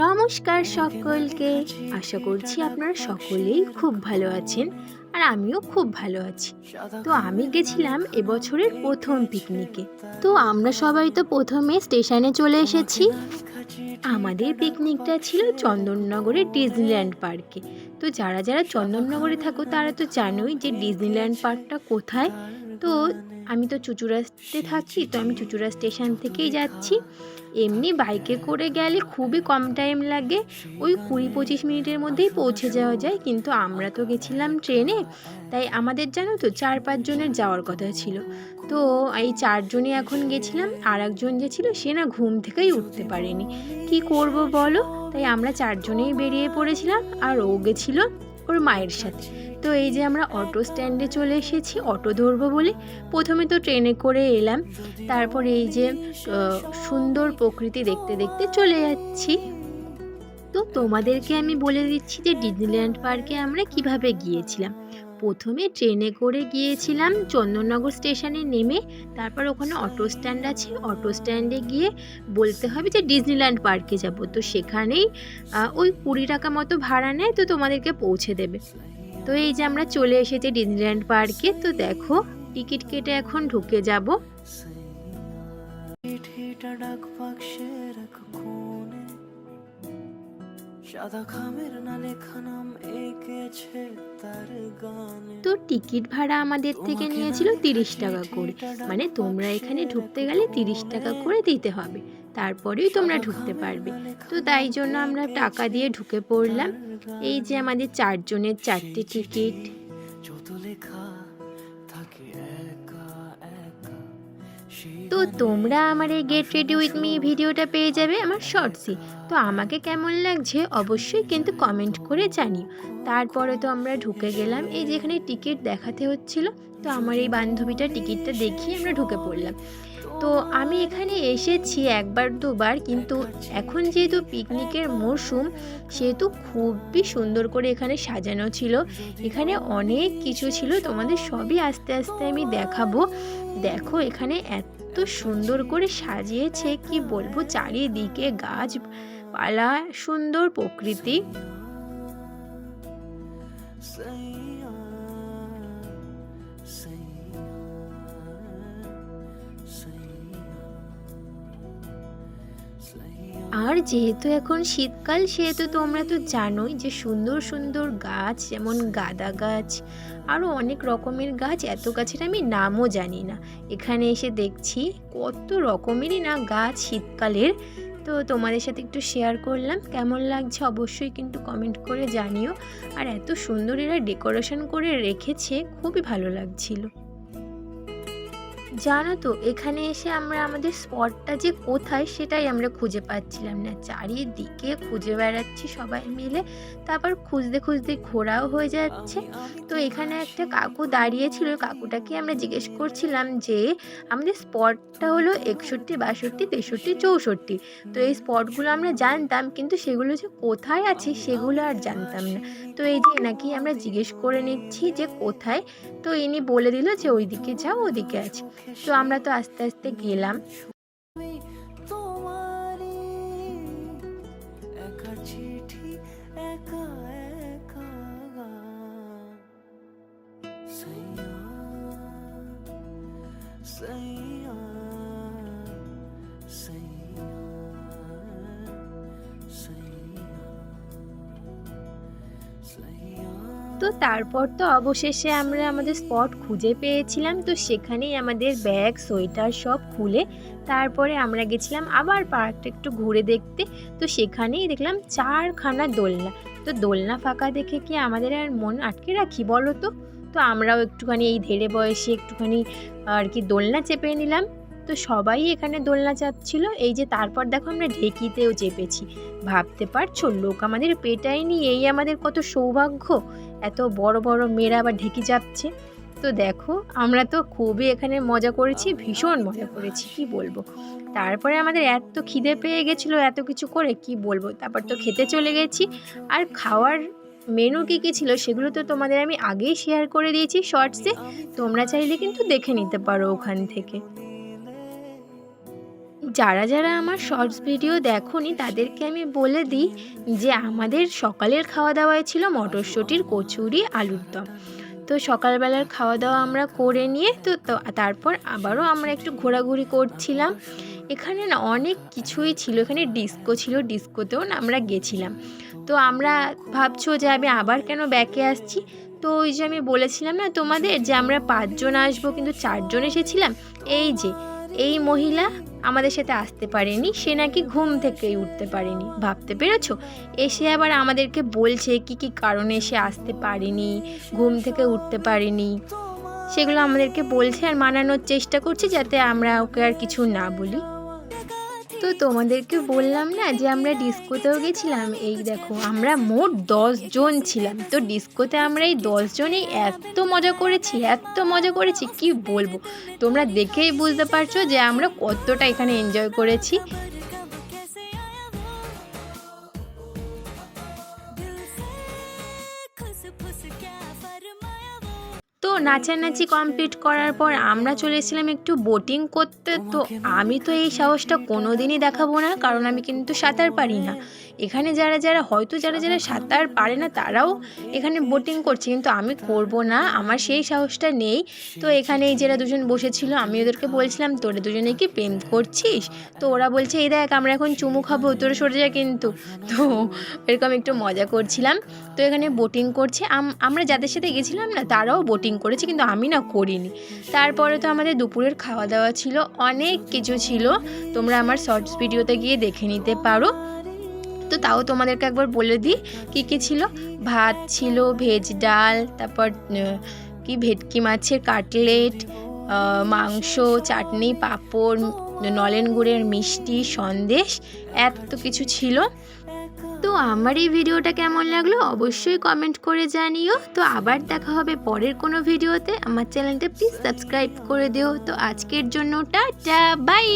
নমস্কার সকলকে। আশা করছি আপনারা সকলেই খুব ভালো আছেন আর আমিও খুব ভালো আছি। তো আমি গেছিলাম এবছরের প্রথম পিকনিকে তো আমরা সবাই তো প্রথমে স্টেশনে চলে এসেছি। আমাদের পিকনিকটা ছিল চন্দননগরের ডিজনিল্যান্ড পার্কে তো যারা যারা চন্দননগরে থাকো তারা তো জানোই যে ডিজনিল্যান্ড পার্কটা কোথায়। তো আমি তো চুচুড়াতে থাকি তো আমি চুচুড়া স্টেশন থেকেই যাচ্ছি। এমনি বাইকে করে গেলে খুবই কম টাইম লাগে, ওই কুড়ি পঁচিশ মিনিটের মধ্যেই পৌঁছে যাওয়া যায়। কিন্তু আমরা তো গেছিলাম ট্রেনে, তাই আমাদের জানো তো চার পাঁচজনের যাওয়ার কথা ছিল। তো এই চারজনই এখন গেছিলাম আর একজন যে ছিল সে না ঘুম থেকেই উঠতে পারেনি। কি করব বলো? তাই আমরা চারজনেই বেরিয়ে পড়েছিলাম, আর ও গেছিল ওর মায়ের সাথে। তো এই যে আমরা অটো স্ট্যান্ডে চলে এসেছি অটো ধরবো বলে। প্রথমে তো ট্রেনে করে এলাম। তারপর এই যে সুন্দর প্রকৃতি দেখতে দেখতে চলে যাচ্ছি। তো তোমাদেরকে আমি বলে দিচ্ছি যে ডিজনিল্যান্ড পার্কে আমরা কীভাবে গিয়েছিলাম। প্রথমে ট্রেনে করে গিয়েছিলাম, চন্দননগর স্টেশনে নেমে। তারপর ওখানে অটো স্ট্যান্ড আছে। অটো স্ট্যান্ডে গিয়ে বলতে হবে যে ডিজনিল্যান্ড পার্কে যাব। তো সেখানেই ওই কুড়ি টাকা মতো ভাড়া নেয়, তো তোমাদেরকে পৌঁছে দেবে। তো এই যে আমরা চলে এসেছি ডিজনিল্যান্ড পার্কে তো দেখো টিকিট কেটে এখন ঢুকে যাব। তো টিকিট ভাড়া আমাদের থেকে নিয়েছিল তিরিশ টাকা করে। মানে তোমরা এখানে ঢুকতে গেলে তিরিশ টাকা করে দিতে হবে। তারপরেই তোমরা ঢুকতে পারবে। তো তাই জন্য আমরা টাকা দিয়ে ঢুকে পড়লাম। এই যে আমাদের চারজনের চারটে টিকিট। তো তোমরা আমার এই গেট রেডি উইথ মি ভিডিওটা পেয়ে যাবে আমার শর্টসে তো আমাকে কেমন লাগছে অবশ্যই কিন্তু কমেন্ট করে জানিও। তারপরে তো আমরা ঢুকে গেলাম। এই যেখানে টিকিট দেখাতে হচ্ছিল, তো আমার এই বান্ধবীটা টিকিটটা দেখিয়ে আমরা ঢুকে পড়লাম। তো আমি এখানে এসেছি একবার, দুবার, কিন্তু এখন যেহেতু পিকনিকের মরশুম সেহেতু খুবই সুন্দর করে এখানে সাজানো ছিল। এখানে অনেক কিছু ছিল, তোমাদের সবই আস্তে আস্তে আমি দেখাবো। দেখো, এখানে এত সুন্দর করে সাজিয়েছে, কি বলব, চারিদিকে গাছপালা, সুন্দর প্রকৃতি। আর যেহেতু এখন শীতকাল, সেহেতু তোমরা তো জানোই যে সুন্দর সুন্দর গাছ, যেমন গাঁদা গাছ আরও অনেক রকমের গাছ, এত গাছের আমি নামও জানি না। এখানে এসে দেখছি কত রকমেরই না গাছ শীতকালের। তো তোমাদের সাথে একটু শেয়ার করলাম, কেমন লাগছে অবশ্যই কিন্তু কমেন্ট করে জানিও। আর এত সুন্দর এরা ডেকোরেশন করে রেখেছে, খুবই ভালো লাগছিল। জানো তো এখানে এসে আমরা আমাদের স্পটটা যে কোথায় সেটাই আমরা খুঁজে পাচ্ছিলাম না। চারিদিকে খুঁজে বেড়াচ্ছি সবাই মিলে তারপর খুঁজতে খুঁজতে ঘোরাও হয়ে যাচ্ছে। তো এখানে একটা কাকু দাঁড়িয়েছিল কাকুটাকে আমরা জিজ্ঞেস করছিলাম যে আমাদের স্পটটা হলো একষট্টি বাষট্টি তেষট্টি চৌষট্টি। তো এই স্পটগুলো আমরা জানতাম কিন্তু সেগুলো যে কোথায় আছে সেগুলো আর জানতাম না। তো এই যে নাকি আমরা জিজ্ঞেস করে নিচ্ছি যে কোথায় তো ইনি বলে দিল যে ওইদিকে যাও ওদিকে আছে। তো আমরা তো আস্তে আস্তে গেলাম। আমি তো তারপর তো অবশেষে আমরা আমাদের স্পট খুঁজে পেয়েছিলাম। তো সেখানেই আমাদের ব্যাগ সোয়েটার সব খুলে তারপরে আমরা গেছিলাম আবার পার্কটা একটু ঘুরে দেখতে। তো সেখানেই দেখলাম চারখানা দোলনা। তো দোলনা ফাঁকা দেখে কি আমাদের আর মন আটকে রাখি বলো তো তো আমরাও একটুখানি এই ধেড়ে বয়সে একটুখানি আর কি দোলনা চেপে নিলাম। তো সবাই এখানে দোলনা চাপছিল। এই যে তারপর দেখো আমরা ঢেকিতেও চেপেছি। ভাবতে পারছ, লোক আমাদের পেটায়নি। এই আমাদের কত সৌভাগ্য। এত বড় বড় মেয়েরা আবার ঢেকি যাচ্ছে। তো দেখো, আমরা তো খুবই এখানে মজা করেছি, ভীষণ মজা করেছি, কি বলব? তারপরে আমাদের এত খিদে পেয়ে গেছিল এত কিছু করে, কি বলব? তারপর তো খেতে চলে গেছি। আর খাওয়ার মেনু কী কী ছিল সেগুলো তো তোমাদের আমি আগেই শেয়ার করে দিয়েছি শর্টসে তোমরা চাইলে কিন্তু দেখে নিতে পারো ওখান থেকে। যারা যারা আমার শর্টস ভিডিও দেখোনি, তাদেরকে আমি বলে দিই যে আমাদের সকালের খাওয়া দাওয়ায় ছিল মটরশুঁটির কচুরি, আলুর দম। তো সকালবেলার খাওয়া দাওয়া আমরা করে নিয়ে, তো তারপর আবারও আমরা একটু ঘোরাঘুরি করছিলাম। এখানে না অনেক কিছুই ছিল, এখানে ডিস্কো ছিল ডিস্কোতেও না আমরা গেছিলাম। তো আমরা ভাবছ যে আমি আবার কেন ব্যাকে আসছি? তো ওই যে আমি বলেছিলাম না তোমাদের যে আমরা পাঁচজন আসব, কিন্তু চারজন এসেছিলাম? এই যে, এই মহিলা আমাদের সাথে আসতে পারেনি, সে নাকি ঘুম থেকেই উঠতে পারেনি। ভাবতে পেরেছ? এসে আবার আমাদেরকে বলছে কি কি কারণে সে আসতে পারেনি, ঘুম থেকে উঠতে পারেনি। সেগুলো আমাদেরকে বলছে আর মানানোর চেষ্টা করছে যাতে আমরা ওকে আর কিছু না বলি। তো তোমাদেরকে বললাম না যে আমরা ডিস্কোতেও গেছিলাম, এই দেখো আমরা মোট জন ছিলাম। তো ডিস্কোতে আমরা এই দশ জনেই এত মজা করেছি, এত মজা করেছি, কি বলব? তোমরা দেখেই বুঝতে পারছ যে আমরা কতটা এখানে এনজয় করেছি। নাচানাচি কমপ্লিট করার পর আমরা চলে এসেছিলাম একটু বোটিং করতে। তো আমি তো এই সাহসটা কোনো দিনই দেখাবো না কারণ আমি কিন্তু সাঁতার পারি না। এখানে যারা যারা হয়তো যারা যারা সাঁতার পারে না তারাও এখানে বোটিং করছে কিন্তু আমি করব না আমার সেই সাহসটা নেই। তো এখানে এই যারা দুজন বসেছিল আমি ওদেরকে বলছিলাম তোরা দুজনে কি প্রেম করছিস? তো ওরা বলছে এই দেখ আমরা এখন চুমু খাব তোরা সরে যা কিন্তু। তো এরকম একটু মজা করছিলাম। তো এখানে বোটিং করছে আম- আমরা যাদের সাথে গেছিলাম না তারাও বোটিং করেছে, কিন্তু আমি না করিনি। তারপরে তো আমাদের দুপুরের খাওয়া দাওয়া ছিল, অনেক কিছু ছিল। তোমরা আমার শর্টস ভিডিওতে গিয়ে দেখে নিতে পারো। তো তাও তোমাদেরকে একবার বলে দিই, কী কী ছিল? ভাত ছিল, ভেজ ডাল, তারপর কি ভেটকি মাছের কাটলেট মাংস, চাটনি, পাঁপড়, নলেন গুড়ের মিষ্টি, সন্দেশ, এত কিছু ছিল। তো আমার এই ভিডিওটা কেমন লাগল অবশ্যই কমেন্ট করে জানিও। তো আবার দেখা হবে পরের কোনো ভিডিওতে। আমার চ্যানেলটা প্লিজ সাবস্ক্রাইব করে দিও। তো আজকের জন্য টাটা বাই